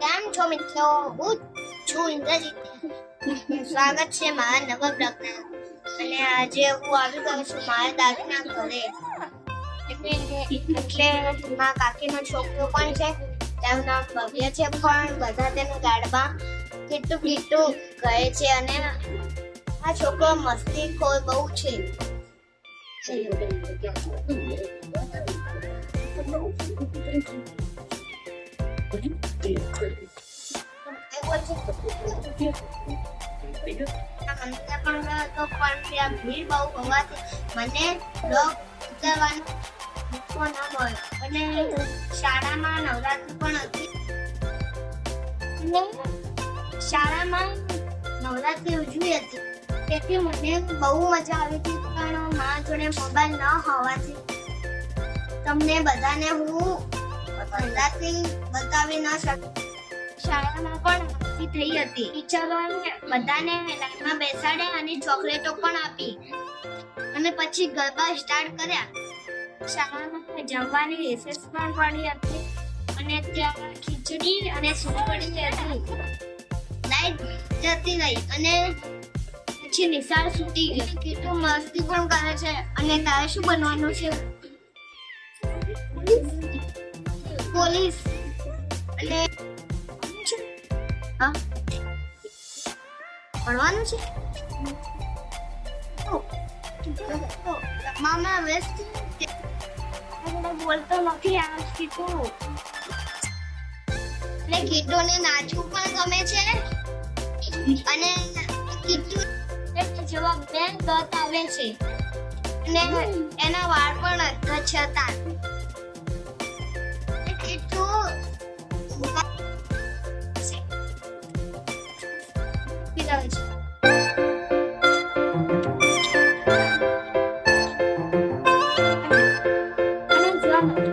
કેમ છો મિત્રો? હું છું ઇન્દ્રજીત. સ્વાગત છે મારા નવા બ્લોગના. અને આજે હું આવી ગયો છું મારા દાદીના ઘરે. એટલે મારા કાકીનો છોકરો પણ છે. તેનું નામ ભવ્ય છે પણ બધા તેને ગાડવા કીટું કીટું કહે છે અને આ છોકરો મસ્તી ખોર બહુ છે. Thank ત્યાં ભીડ બહુ હોવાથી મને બ્લોગ ઉતારવાનો ન મળ્યો અને શાળામાં નવરાત્રી પણ હતી શાળામાં નવરાત્રી ઉજવી હતી તેથી મને બહુ મજા આવી હતી પણ મારા જોડે મોબાઈલ ન હોવાથી તમને બધાને હું બેસાડ્યા અને ચોકલેટો પણ આપી. અને પછી ગરબા સ્ટાર્ટ કર્યા. જમવાની રેસેસ પણ પડી હતી. અને ત્યાં ખીચડી અને સૂપ પડી હતી. લાઈટ જતી રહી અને પછી નિશાળ છૂટી ગઈ. કેટલું મસ્તી પણ કરે છે. અને તારે શું બનવાનું છે? પોલીસ. અને હા. ભણવાનું છે? મામા વેસ્ટ બોલતો નથી આવડતી તું. એટલે કીટોને નાચવું પણ ગમે છે. અને કીટુ જેવા બે ગત આવે છે. અને એના વાળ પણ હતા. 变大的钱。他。